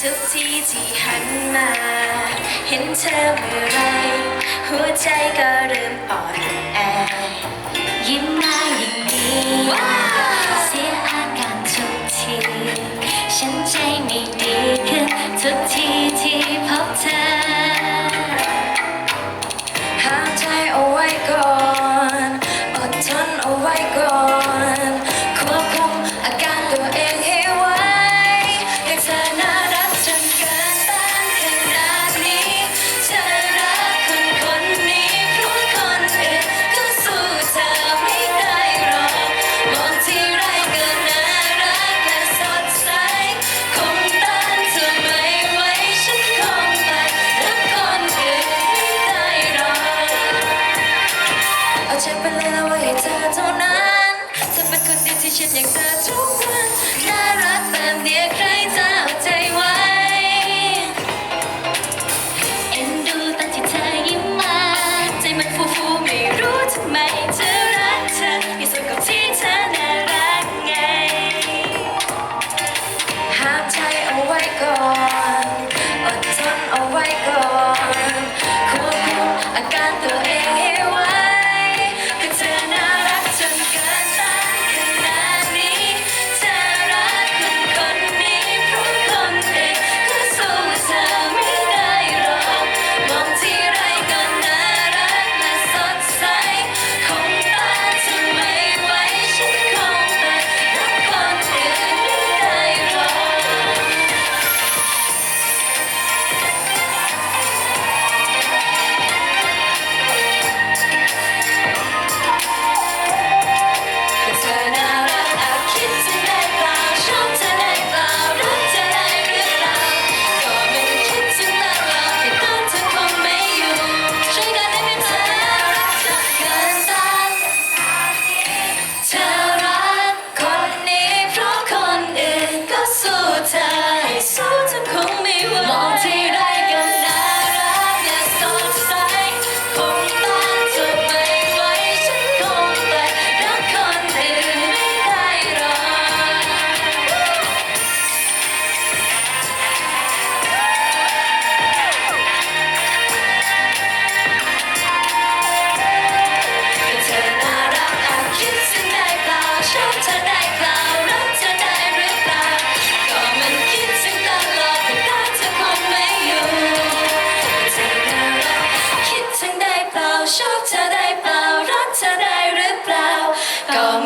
ทุกทีที่หันมา เห็นเธอเมื่อไร หัวใจก็เริ่มอ่อนแอ ยิ้มมาอย่างนี้เสียอาการทุกที ฉันใจม่ดีขึ้นทุกทีที่พบเธอหามใจเอาไว้ก่อน อดทนเอาไว้ก่อน 谢谢哥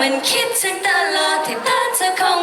มันคิดถึงตลอดที่ตาเธอคง